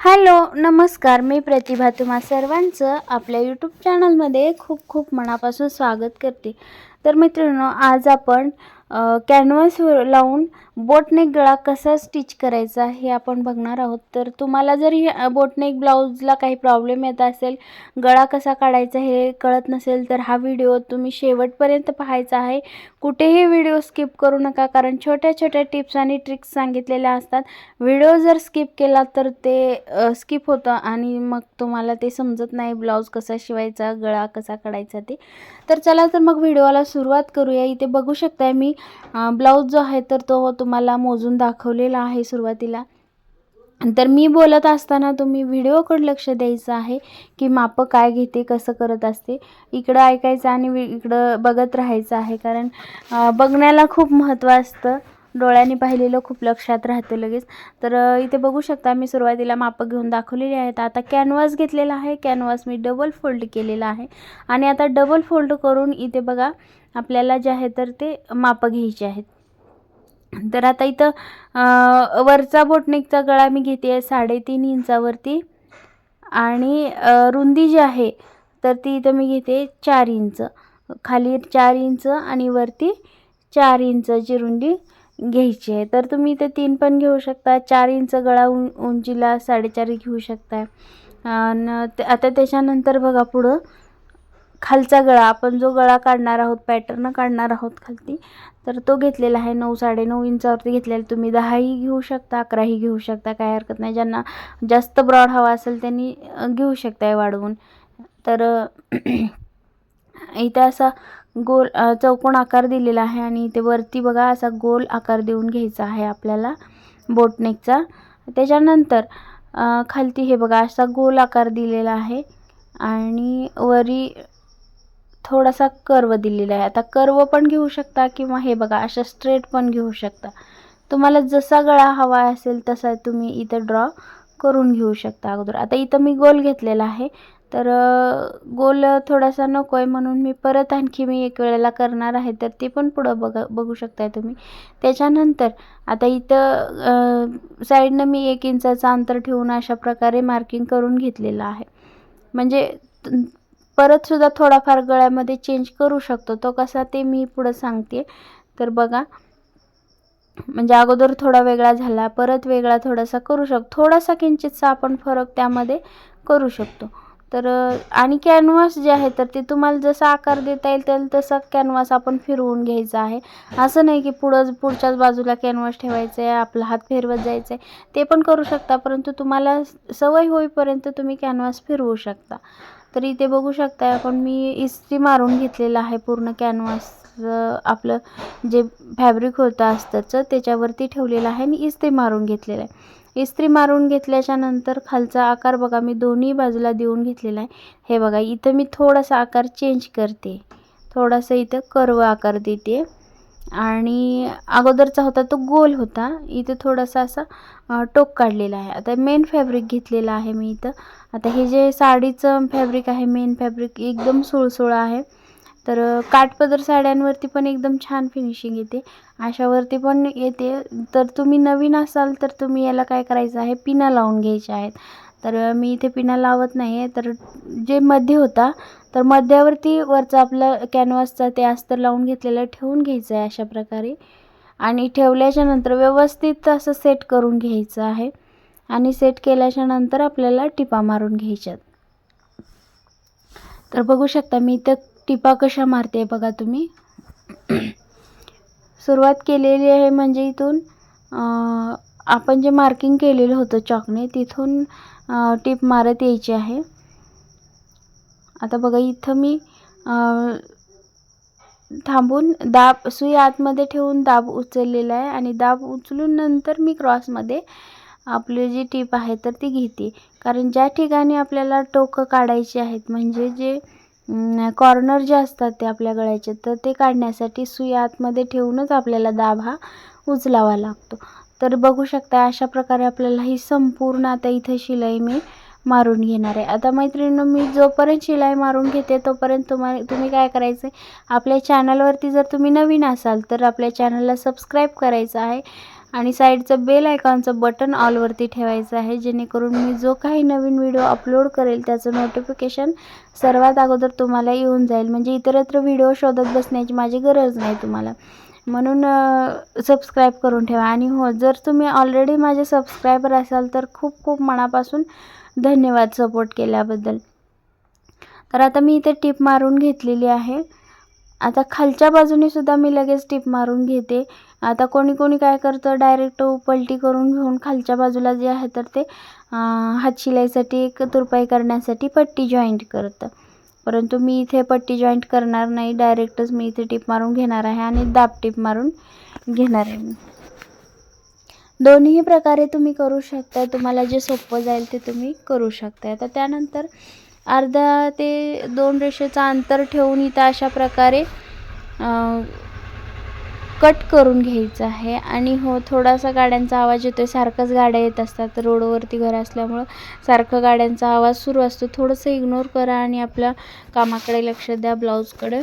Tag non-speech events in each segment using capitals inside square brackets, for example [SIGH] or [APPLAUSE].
Hello नमस्कार. मी प्रतिभा तुम्हा सर्वांचं आपल्या यूट्यूब चॅनलमध्ये खूप खूप मनापासून स्वागत करते. तर मित्रांनो आज आपण कॅनव्हासवर लावून बोटनेक गळा कसा स्टिच करायचा हे आपण बघणार आहोत. तर तुम्हाला जर हे बोटनेक ब्लाऊजला काही प्रॉब्लेम येत असेल गळा कसा काढायचा हे कळत नसेल तर हा व्हिडिओ तुम्ही शेवटपर्यंत पाहायचा आहे. कुठेही व्हिडिओ स्किप करू नका कारण छोट्या छोट्या टिप्स आणि ट्रिक्स सांगितलेल्या असतात. व्हिडिओ जर स्किप केला तर ते स्किप होतं आणि मग तुम्हाला ते समजत नाही ब्लाऊज कसा शिवायचा गळा कसा काढायचा ते. तर चला तर मग व्हिडिओला सुरुवात करूया. इथे बघू शकताय मी ब्लाऊज जो आहे तर तो तुम्हाला मोजून दाखवलेला आहे सुरुवातीला. तर मी बोलत असताना तुम्ही व्हिडिओकडे लक्ष द्यायचं आहे की मापं काय घेते कसं करत असते. इकडं ऐकायचं आणि इकडं बघत राहायचं आहे कारण बघण्याला खूप महत्त्व असतं. डोळ्यांनी पाहिलेलं खूप लक्षात राहतं लगेच. तर इथे बघू शकता मी सुरुवातीला मापं घेऊन दाखवलेली आहेत. आता कॅनव्हास घेतलेला आहे. कॅनव्हास मी डबल फोल्ड केलेला आहे. आणि आता डबल फोल्ड करून इथे बघा आपल्याला जे आहे तर ते मापं घ्यायचे आहेत. तर आता इथं वरचा बोटनेकचा गळा मी घेते आहे साडेतीन इंचावरती. आणि रुंदी जी आहे तर ती इथं मी घेते चार इंच. खाली चार इंच आणि वरती चार इंचची रुंदी घ्यायची. आहे तर तुम्ही इथे तीन पण घेऊ शकता. चार इंच गळा उं उंचीला साडेचार घेऊ शकता. आणि ते- आता त्याच्यानंतर बघा पुढं. खालचा गळा आपण जो गळा काढणार आहोत पॅटर्न काढणार आहोत खालती तर तो घेतलेला आहे नऊ साडेनऊ इंचावरती घेतलेला. तुम्ही दहाही घेऊ शकता अकराही घेऊ शकता काय हरकत नाही. ज्यांना जास्त ब्रॉड हवा असेल त्यांनी घेऊ शकताय वाढवून. तर [CLEARS THROAT] इथे इथं असा गोल चौकोन आकार दिलेला आहे आणि ते वरती बघा असा गोल आकार देऊन घ्यायचा आहे आपल्याला बोटनेकचा. त्याच्यानंतर खालती हे बघा असा गोल आकार दिलेला आहे आणि वरी थोडासा कर्व दिलेला आहे. आता कर्व पण घेऊ शकता किंवा हे बघा अशा स्ट्रेट पण घेऊ शकता. तुम्हाला जसा गळा हवा असेल तसा तुम्ही इथं ड्रॉ करून घेऊ शकता अगोदर. आता इथं मी गोल घेतलेला आहे. तर गोल थोडासा नको आहे म्हणून मी परत आणखी मी एक वेळेला करणार आहे तर ते पण पुढं बघा बघू शकताय तुम्ही. त्याच्यानंतर आता इथं साईडनं मी एक इंचाचं अंतर ठेवून अशा प्रकारे मार्किंग करून घेतलेलं आहे. म्हणजे परतसुद्धा थोडाफार गळ्यामध्ये चेंज करू शकतो. तो कसा ते मी पुढं सांगते. तर बघा म्हणजे अगोदर थोडा वेगळा झाला परत वेगळा थोडासा करू शकतो. थोडासा किंचितचा आपण फरक त्यामध्ये करू शकतो. तर आणि कॅनव्हास जे आहे तर ते तुम्हाला जसा आकार देता येईल त्याला तसा कॅनव्हास आपण फिरवून घ्यायचा आहे. असं नाही की पुढं पुढच्याच बाजूला कॅनव्हास ठेवायचं आहे आपला हात फिरवत जायचं आहे ते पण करू शकता परंतु तुम्हाला सवय होईपर्यंत तुम्ही कॅनव्हास फिरवू शकता. तर इथे बघू शकता आपण मी इस्त्री मारून घेतलेलं आहे पूर्ण कॅनव्हास आपलं जे फॅब्रिक होतं असतंचं त्याच्यावरती ठेवलेलं आहे आणि इस्त्री मारून घेतलेलं आहे. इस्त्री मारून घेतल्याच्या नंतर खालचा आकार बघा मी दोन्ही बाजूला देऊन घेतलेला आहे. हे बघा इथं मी थोडासा आकार चेंज करते. थोडासा इथं कर्व आकार देते. आणि अगोदरचा होता तो गोल होता. इथे थोडासा असा टोक काढलेला आहे. आता मेन फॅब्रिक घेतलेला आहे मी इथं. आता हे जे साडीचं फॅब्रिक आहे मेन फॅब्रिक एकदम सुळसुळं आहे. तर काठपदर साड्यांवरती पण एकदम छान फिनिशिंग येते. अशावरती पण येते. तर तुम्ही नवीन असाल तर तुम्ही याला काय करायचं आहे? पिना लावून घ्यायच्या आहेत. तर मी इथे पिना लावत नाही आहे तर जे मध्ये होता तर मध्यावरती वरचं आपलं कॅनव्हासचा ते अस्तर लावून घेतलेलं ठेवून घ्यायचं आहे अशा प्रकारे. आणि ठेवल्याच्या नंतर व्यवस्थित असं सेट करून घ्यायचं आहे. आणि सेट केल्याच्यानंतर आपल्याला टिपा मारून घ्यायच्यात. तर बघू शकता मी इथं टिपा कशा मारते बघा तुम्ही. [CLEARS THROAT] सुरुवात केलेली आहे म्हणजे इथून आपण जे मार्किंग केलेलं होतं चॉकने तिथून टीप टिप मारत यायची आहे. आता बघा इथं मी थांबून दाब सुई आतमध्ये ठेवून दाब उचललेला आहे आणि दाब उचलून नंतर मी क्रॉसमध्ये आपली जी टीप आहे तर ती घेते. कारण ज्या ठिकाणी आपल्याला टोकं काढायची आहेत म्हणजे जे कॉर्नर जे असतात ते आपल्या गळ्याचे तर ते काढण्यासाठी सुई आतमध्ये ठेवूनच आपल्याला दाब हा उचलावा लागतो. तर बघू शकता अशा प्रकारे आपल्याला ही संपूर्ण आता इथं शिलाई मी मारून घेणार आहे. आता मैत्रिणींनो मी जोपर्यंत शिलाई मारून घेते तोपर्यंत तुम्हाला तुम्ही काय करायचं आहे? आपल्या चॅनलवरती जर तुम्ही नवीन असाल तर आपल्या चॅनलला सबस्क्राईब करायचं आहे आणि साईडचं बेल आयकॉनचं बटन ऑलवरती ठेवायचं आहे जेणेकरून मी जो काही नवीन व्हिडिओ अपलोड करेल त्याचं नोटिफिकेशन सर्वात अगोदर तुम्हाला येऊन जाईल. म्हणजे इतरत्र व्हिडिओ शोधत बसण्याची माझी गरज नाही तुम्हाला. म्हणून सबस्क्राईब करून ठेवा. आणि हो जर तुम्ही ऑलरेडी माझे सबस्क्रायबर असाल तर खूप खूप मनापासून धन्यवाद सपोर्ट केल्याबद्दल. तर आता मी इथे टिप मारून घेतलेली आहे. आता खालच्या बाजूने सुद्धा मी लगेच टिप मारून घेते. आता कोणी कोणी काय करतं डायरेक्ट पलटी करून घेऊन खालच्या बाजूला जे आहे तर ते हात शिलाईसाठी एक तुरपाई करण्यासाठी पट्टी जॉईंट करतं. परंतु मी इथे पट्टी जॉईंट करणार नाही. डायरेक्टच मी इथे टीप मारून घेणार आहे आणि दाब टीप मारून घेणार आहे मी. दोन्ही प्रकारे तुम्ही करू शकता. तुम्हाला जे सोपं जाईल ते तुम्ही करू शकता. आता त्यानंतर अर्धा ते दोन रेषेचं अंतर ठेवून इथं अशा प्रकारे कट करून घ्यायचं आहे. आणि हो थोडासा गाड्यांचा आवाज येतो आहे सारखंच गाड्या येत असतात. रोडवरती घर असल्यामुळं सारखं गाड्यांचा आवाज सुरू असतो. थोडंसं इग्नोर करा आणि आपल्या कामाकडे लक्ष द्या ब्लाऊजकडे.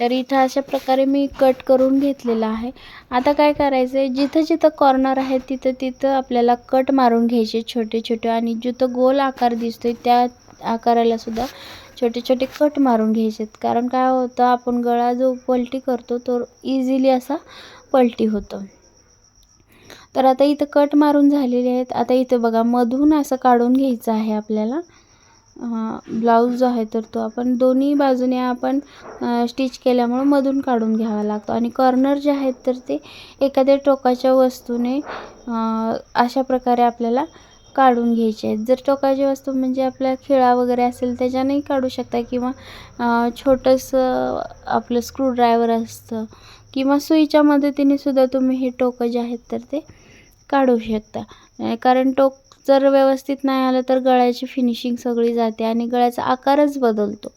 तर इथं अशा प्रकारे मी कट करून घेतलेलं आहे. आता काय करायचं आहे जिथं जिथं कॉर्नर आहे तिथं तिथं आपल्याला कट मारून घ्यायचे छोटे छोटे. आणि जिथं गोल आकार दिसतोय त्या आकारालासुद्धा छोटे छोटे कट मारून घ्यायचे कारण काय होतं आपण गळा जो पलटी करतो तो इझिली असा पलटी होतो. तर आता इथं कट मारून झालेले आहेत. आता इथं बघा मधून असं काढून घ्यायचं आहे आपल्याला. ब्लाऊज जो आहे तर तो आपण दोन्ही बाजूने आपण स्टिच केल्यामुळं मधून काढून घ्यावा लागतो. आणि कॉर्नर जे आहेत तर ते एखाद्या टोकाच्या वस्तूने अशा प्रकारे आपल्याला काढून घ्यायचे आहेत. जर टोकाची वस्तू म्हणजे आपल्या खिळा वगैरे असेल त्याच्यानेही काढू शकता किंवा छोटंसं आपलं स्क्रूड्रायव्हर असतं किंवा सुईच्या मदतीने सुद्धा तुम्ही हे टोकं जे आहेत तर ते काढू शकता. कारण टोक जर व्यवस्थित नाही आलं तर गळ्याची फिनिशिंग सगळी जाते आणि गळ्याचा आकारच बदलतो.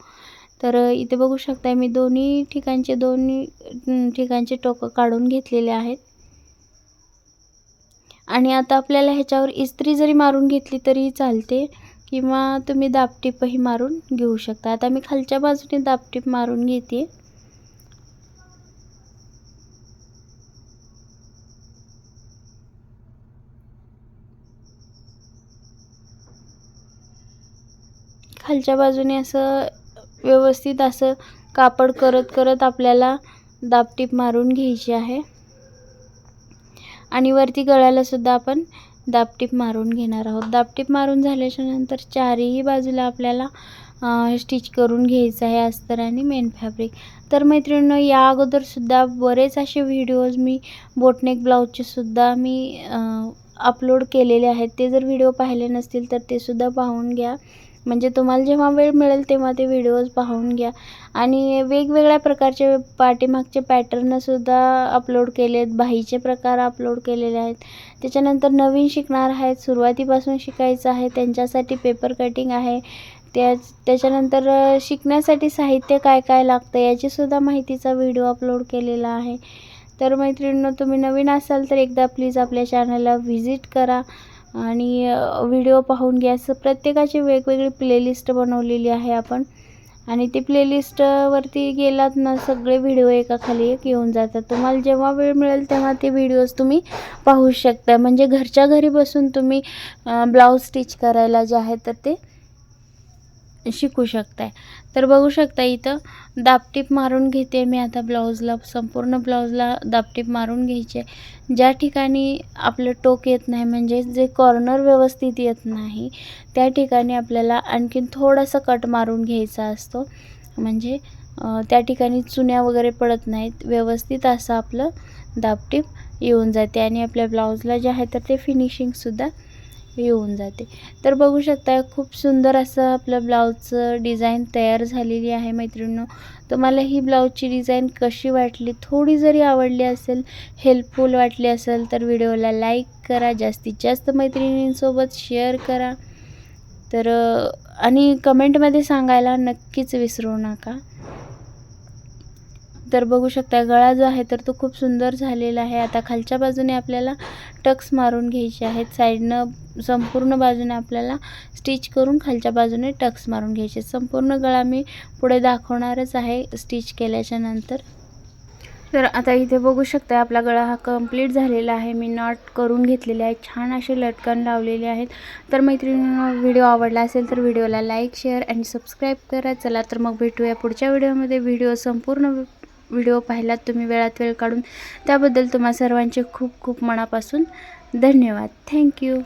तर इथे बघू शकता मी दोन्ही ठिकाणचे दोन्ही ठिकाणचे टोकं काढून घेतलेले आहेत. आणि आता आपल्याला ह्याच्यावर इस्त्री जरी मारून घेतली तरी चालते किंवा तुम्ही दाबटीपही मारून घेऊ शकता. आता मी खालच्या बाजूने दाबटीप मारून घेते. खालच्या बाजूने असं व्यवस्थित असं कापड करत करत आपल्याला दाबटीप मारून घ्यायची आहे. आणि वरती गळ्याला सुद्धा आपण दाबटीप मारून घेणार आहोत. दाबटीप मारून झाल्याच्यानंतर चारही बाजूला आपल्याला स्टिच करून घ्यायचं आहे अस्तर आणि मेन फॅब्रिक तर मैत्रिणींनो या अगोदरसुद्धा बरेच असे व्हिडिओज मी बोटनेक ब्लाऊजचेसुद्धा मी अपलोड केलेले आहेत. ते जर व्हिडिओ पाहिले नसतील तर ते सुद्धा पाहून घ्या. म्हणजे तुम्हाला जेव्हा वेळ मिळेल तेव्हा ते व्हिडिओज पाहून घ्या. आणि वेगवेगळ्या प्रकारचे पाठीमागचे पॅटर्नसुद्धा अपलोड केले आहेत बाहीचे प्रकार अपलोड केलेले आहेत. त्याच्यानंतर नवीन शिकणार आहेत. सुरुवातीपासून शिकायचं आहे. त्यांच्यासाठी पेपर कटिंग आहे. त्या त्याच्यानंतर शिकण्यासाठी साहित्य काय काय लागतं याचीसुद्धा माहितीचा व्हिडिओ अपलोड केलेला आहे. तर मैत्रिणींनो तुम्ही नवीन असाल तर एकदा प्लीज आपल्या चॅनलला व्हिजिट करा. आणि व्हिडिओ पाहून घ्या. असं प्रत्येकाची वेगवेगळी प्लेलिस्ट बनवलेली आहे आपण. आणि ती प्लेलिस्टवरती गेलात ना सगळे व्हिडिओ एकाखाली एक येऊन जातात. तुम्हाला जेव्हा वेळ मिळेल तेव्हा ते व्हिडिओज तुम्ही पाहू शकता. म्हणजे घरच्या घरी बसून तुम्ही ब्लाऊज स्टिच करायला जे आहे तर ते शिकू शकताय. तर बघू शकता इथं दाबटीप मारून घेते मी आता ब्लाऊजला संपूर्ण ब्लाऊजला दाबटीप मारून घ्यायचे. ज्या ठिकाणी आपलं टोक येत नाही म्हणजे जे कॉर्नर व्यवस्थित येत नाही त्या ठिकाणी आपल्याला आणखीन थोडासा कट मारून घ्यायचा असतो. म्हणजे त्या ठिकाणी चुन्या वगैरे पडत नाहीत व्यवस्थित असं आपलं दाबटीप येऊन जाते. आणि आपल्या ब्लाऊजला जे आहे तर ते फिनिशिंगसुद्धा येऊन जाते. तर बघू शकता खूप सुंदर असं आपलं ब्लाऊजचं डिझाईन तयार झालेली आहे मैत्रिणींनो. तुम्हाला ही ब्लाऊजची डिझाईन कशी वाटली थोडी जरी आवडली असेल हेल्पफुल वाटली असेल तर व्हिडिओला लाईक करा. जास्तीत जास्त मैत्रिणींसोबत शेअर करा. तर आणि कमेंटमध्ये सांगायला नक्कीच विसरू नका. तर बघू शकता गळा जो आहे तर तो खूप सुंदर झालेला आहे. आता खालच्या बाजूने आपल्याला टक्स मारून घ्यायचे आहेत. साईडनं संपूर्ण बाजूने आपल्याला स्टिच करून खालच्या बाजूने टक्स मारून घ्यायचे संपूर्ण गळा मी पुढे दाखवणारच आहे स्टिच केल्याच्यानंतर. तर आता इथे बघू शकता आपला गळा हा कंप्लीट झालेला आहे. मी नॉट करून घेतलेले आहे छान असे लटकन लावलेले आहेत. तर मैत्रिणींना व्हिडिओ आवडला असेल तर व्हिडिओला लाईक शेअर अँड सबस्क्राईब करा. चला तर मग भेटूया पुढच्या व्हिडिओमध्ये. व्हिडिओ संपूर्ण व्हिडिओ पाहिलात तुम्ही वेळात वेळ काढून. त्याबद्दल तुम्हा सर्वांचे खूप खूप मनापासून धन्यवाद. थँक्यू